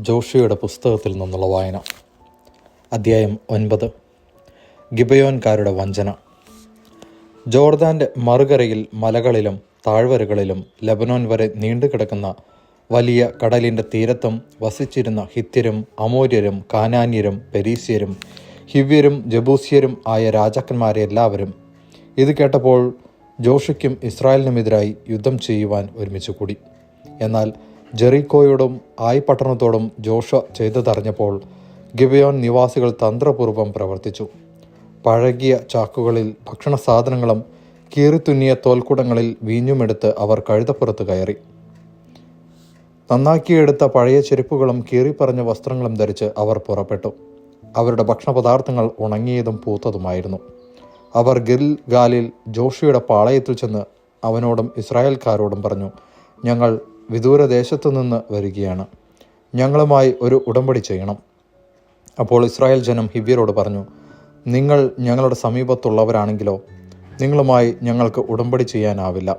ജോഷിയുടെ പുസ്തകത്തിൽ നിന്നുള്ള വായന. അദ്ധ്യായം ഒൻപത്. ഗിബയോൻകാരുടെ വഞ്ചന. ജോർദാന്റെ മറുകരയിൽ മലകളിലും താഴ്വരകളിലും ലബനോൻ വരെ നീണ്ടുകിടക്കുന്ന വലിയ കടലിന്റെ തീരത്തും വസിച്ചിരുന്ന ഹിത്യരും അമൂര്യരും കാനാന്യരും പെരീസ്യരും ഹിവ്യരും ജബൂസ്യരും ആയ രാജാക്കന്മാരെ എല്ലാവരും ഇത് കേട്ടപ്പോൾ ജോഷിക്കും ഇസ്രായേലിനുമെതിരായി യുദ്ധം ചെയ്യുവാൻ ഒരുമിച്ച് കൂടി. എന്നാൽ ജെറിക്കോയോടും ആയി പട്ടണത്തോടും ജോഷ ചെയ്തതറിഞ്ഞപ്പോൾ ഗിബയോൻ നിവാസികൾ തന്ത്രപൂർവം പ്രവർത്തിച്ചു. പഴകിയ ചാക്കുകളിൽ ഭക്ഷണ സാധനങ്ങളും കീറിത്തുന്നിയ തോൽക്കുടങ്ങളിൽ വീഞ്ഞുമെടുത്ത് അവർ കഴുതപ്പുറത്ത് കയറി. നന്നാക്കിയെടുത്ത പഴയ ചെരുപ്പുകളും കീറിപ്പറഞ്ഞ വസ്ത്രങ്ങളും ധരിച്ച് അവർ പുറപ്പെട്ടു. അവരുടെ ഭക്ഷണപദാർത്ഥങ്ങൾ ഉണങ്ങിയതും പൂത്തതുമായിരുന്നു. അവർ ഗിൽ ഗാലിൽ ജോഷിയുടെ പാളയത്തിൽ ചെന്ന് അവനോടും ഇസ്രായേൽക്കാരോടും പറഞ്ഞു ഞങ്ങൾ വിദൂരദേശത്തു നിന്ന് വരികയാണ്. ഞങ്ങളുമായി ഒരു ഉടമ്പടി ചെയ്യണം. അപ്പോൾ ഇസ്രായേൽ ജനം ഹിവ്യരോട് പറഞ്ഞു നിങ്ങൾ ഞങ്ങളുടെ സമീപത്തുള്ളവരാണെങ്കിലോ നിങ്ങളുമായി ഞങ്ങൾക്ക് ഉടമ്പടി ചെയ്യാനാവില്ല.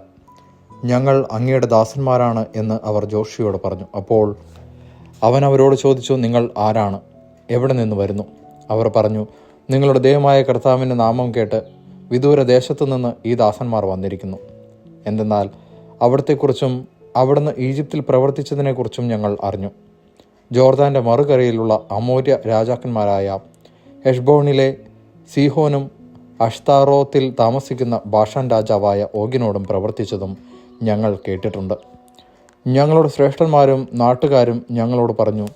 ഞങ്ങൾ അങ്ങയുടെ ദാസന്മാരാണ് എന്ന് അവർ ജോഷിയോട് പറഞ്ഞു. അപ്പോൾ അവൻ അവരോട് ചോദിച്ചു നിങ്ങൾ ആരാണ്? എവിടെ നിന്ന് വരുന്നു? അവർ പറഞ്ഞു നിങ്ങളുടെ ദൈവമായ കർത്താവിന്റെ നാമം കേട്ട് വിദൂര ദേശത്തു നിന്ന് ഈ ദാസന്മാർ വന്നിരിക്കുന്നു. എന്തെന്നാൽ അവിടത്തെക്കുറിച്ചും അവിടുന്ന് ഈജിപ്തിൽ പ്രവർത്തിച്ചതിനെക്കുറിച്ചും ഞങ്ങൾ അറിഞ്ഞു. ജോർദാന്റെ മറുകരയിലുള്ള അമോര്യ രാജാക്കന്മാരായ ഹെഷ്ബോണിലെ സീഹോനും അഷ്താറോത്തിൽ താമസിക്കുന്ന ബാഷാൻ രാജാവായ ഓഗിനോടും പ്രവർത്തിച്ചതും ഞങ്ങൾ കേട്ടിട്ടുണ്ട്. ഞങ്ങളുടെ ശ്രേഷ്ഠന്മാരും നാട്ടുകാരും ഞങ്ങളോട് പറഞ്ഞു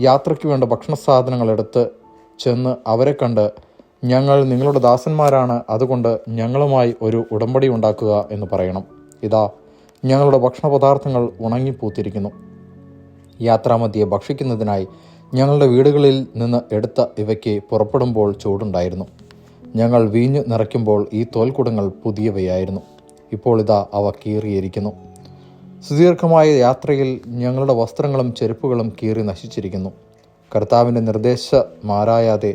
യാത്രയ്ക്ക് വേണ്ട ഭക്ഷണ സാധനങ്ങൾ എടുത്ത് ചെന്ന് അവരെ കണ്ട് ഞങ്ങൾ നിങ്ങളുടെ ദാസന്മാരാണ് അതുകൊണ്ട് ഞങ്ങളുമായി ഒരു ഉടമ്പടി ഉണ്ടാക്കുക എന്ന് പറയണം. ഇതാ ഞങ്ങളുടെ ഭക്ഷണ പദാർത്ഥങ്ങൾ ഉണങ്ങിപ്പൂത്തിരിക്കുന്നു. യാത്രാമധ്യെ ഭക്ഷിക്കുന്നതിനായി ഞങ്ങളുടെ വീടുകളിൽ നിന്ന് എടുത്ത ഇവയ്ക്ക് പുറപ്പെടുമ്പോൾ ചൂടുണ്ടായിരുന്നു. ഞങ്ങൾ വീഞ്ഞു നിറയ്ക്കുമ്പോൾ ഈ തോൽക്കുടങ്ങൾ പുതിയവയായിരുന്നു. ഇപ്പോൾ ഇതാ അവ കീറിയിരിക്കുന്നു. സുദീർഘമായ യാത്രയിൽ ഞങ്ങളുടെ വസ്ത്രങ്ങളും ചെരുപ്പുകളും കീറി നശിച്ചിരിക്കുന്നു. കർത്താവിന്റെ നിർദ്ദേശമാരായാതെ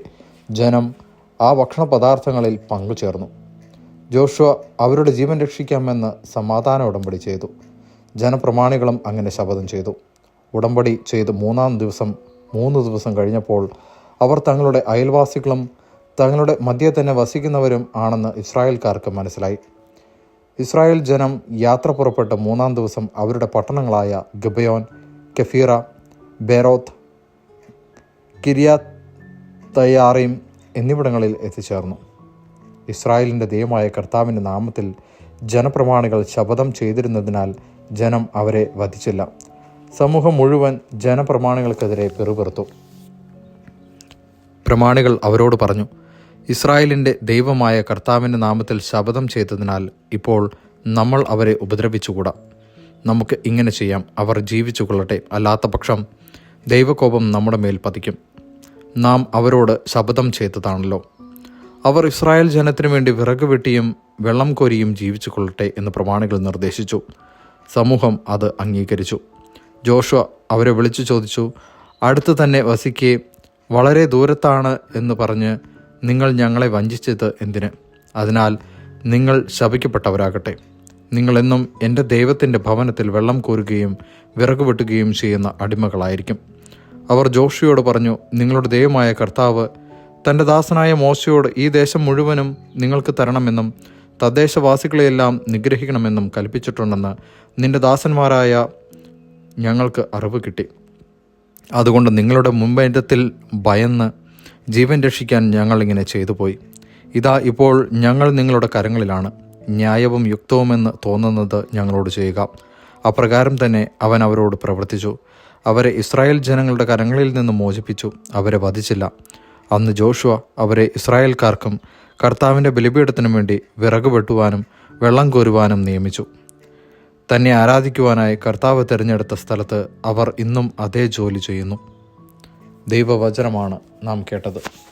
ജനം ആ ഭക്ഷണ പദാർത്ഥങ്ങളിൽ പങ്കുചേർന്നു. ജോഷുവ അവരുടെ ജീവൻ രക്ഷിക്കാമെന്ന് സമാധാന ഉടമ്പടി ചെയ്തു. ജനപ്രമാണികളും അങ്ങനെ ശപഥം ചെയ്തു. ഉടമ്പടി ചെയ്ത് മൂന്നാം ദിവസം മൂന്ന് ദിവസം കഴിഞ്ഞപ്പോൾ അവർ തങ്ങളുടെ അയൽവാസികളും തങ്ങളുടെ മധ്യേ തന്നെ വസിക്കുന്നവരും ആണെന്ന് ഇസ്രായേൽക്കാർക്ക് മനസ്സിലായി. ഇസ്രായേൽ ജനം യാത്ര പുറപ്പെട്ട് മൂന്നാം ദിവസം അവരുടെ പട്ടണങ്ങളായ ഗബയോൻ കെഫീറ ബെറോത്ത് കിരിയാ തയ്യാറീം എന്നിവിടങ്ങളിൽ എത്തിച്ചേർന്നു. ഇസ്രായേലിന്റെ ദൈവമായ കർത്താവിന്റെ നാമത്തിൽ ജനപ്രമാണികൾ ശപഥം ചെയ്തിരുന്നതിനാൽ ജനം അവരെ വധിച്ചില്ല. സമൂഹം മുഴുവൻ ജനപ്രമാണികൾക്കെതിരെ പെറുപെറുത്തു. പ്രമാണികൾ അവരോട് പറഞ്ഞു ഇസ്രായേലിന്റെ ദൈവമായ കർത്താവിന്റെ നാമത്തിൽ ശപഥം ചെയ്തതിനാൽ ഇപ്പോൾ നമ്മൾ അവരെ ഉപദ്രവിച്ചുകൂടാ. നമുക്ക് ഇങ്ങനെ ചെയ്യാം. അവർ ജീവിച്ചു കൊള്ളട്ടെ അല്ലാത്ത പക്ഷം ദൈവകോപം നമ്മുടെ മേൽ പതിക്കും. നാം അവരോട് ശപഥം ചെയ്തതാണല്ലോ. അവർ ഇസ്രായേൽ ജനത്തിനു വേണ്ടി വിറക് വെട്ടിയും വെള്ളം കോരിയും ജീവിച്ചു കൊള്ളട്ടെ എന്ന് പ്രമാണികൾ നിർദ്ദേശിച്ചു. സമൂഹം അത് അംഗീകരിച്ചു. ജോഷുവ അവരെ വിളിച്ചു ചോദിച്ചു അടുത്ത് തന്നെ വസിക്കെ വളരെ ദൂരത്താണ് എന്ന് പറഞ്ഞ് നിങ്ങൾ ഞങ്ങളെ വഞ്ചിച്ചത് എന്തിന്? അതിനാൽ നിങ്ങൾ ശപിക്കപ്പെട്ടവരാകട്ടെ. നിങ്ങളെന്നും എന്റെ ദൈവത്തിന്റെ ഭവനത്തിൽ വെള്ളം കോരുകയും വിറക് വെട്ടുകയും ചെയ്യുന്ന അടിമകളായിരിക്കും. അവർ ജോഷിയോട് പറഞ്ഞു നിങ്ങളുടെ ദൈവമായ കർത്താവ് തന്റെ ദാസനായ മോശയോട് ഈ ദേശം മുഴുവനും നിങ്ങൾക്ക് തരണമെന്നും തദ്ദേശവാസികളെയെല്ലാം നിഗ്രഹിക്കണമെന്നും കൽപ്പിച്ചിട്ടുണ്ടെന്ന് നിന്റെ ദാസന്മാരായ ഞങ്ങൾക്ക് അറിവ് കിട്ടി. അതുകൊണ്ട് നിങ്ങളുടെ മുമ്പേറ്റത്തിൽ ഭയന്ന് ജീവൻ രക്ഷിക്കാൻ ഞങ്ങളിങ്ങനെ ചെയ്തു പോയി ഇതാ ഇപ്പോൾ ഞങ്ങൾ നിങ്ങളുടെ കരങ്ങളിലാണ്. ന്യായവും യുക്തവുമെന്ന് തോന്നുന്നത് ഞങ്ങളോട് ചെയ്യുക. അപ്രകാരം തന്നെ അവൻ അവരോട് പ്രവർത്തിച്ചു. അവരെ ഇസ്രായേൽ ജനങ്ങളുടെ കരങ്ങളിൽ നിന്ന് മോചിപ്പിച്ചു. അവരെ വധിച്ചില്ല. അന്ന് ജോഷുവ അവരെ ഇസ്രായേൽക്കാർക്കും കർത്താവിന്റെ ബലിപീഠത്തിനും വേണ്ടി വിറക് വെട്ടുവാനും വെള്ളം കോരുവാനും നിയമിച്ചു. തന്നെ ആരാധിക്കുവാനായി കർത്താവ് തിരഞ്ഞെടുത്ത സ്ഥലത്ത് അവർ ഇന്നും അതേ ജോലി ചെയ്യുന്നു. ദൈവവചനമാണ് നാം കേട്ടത്.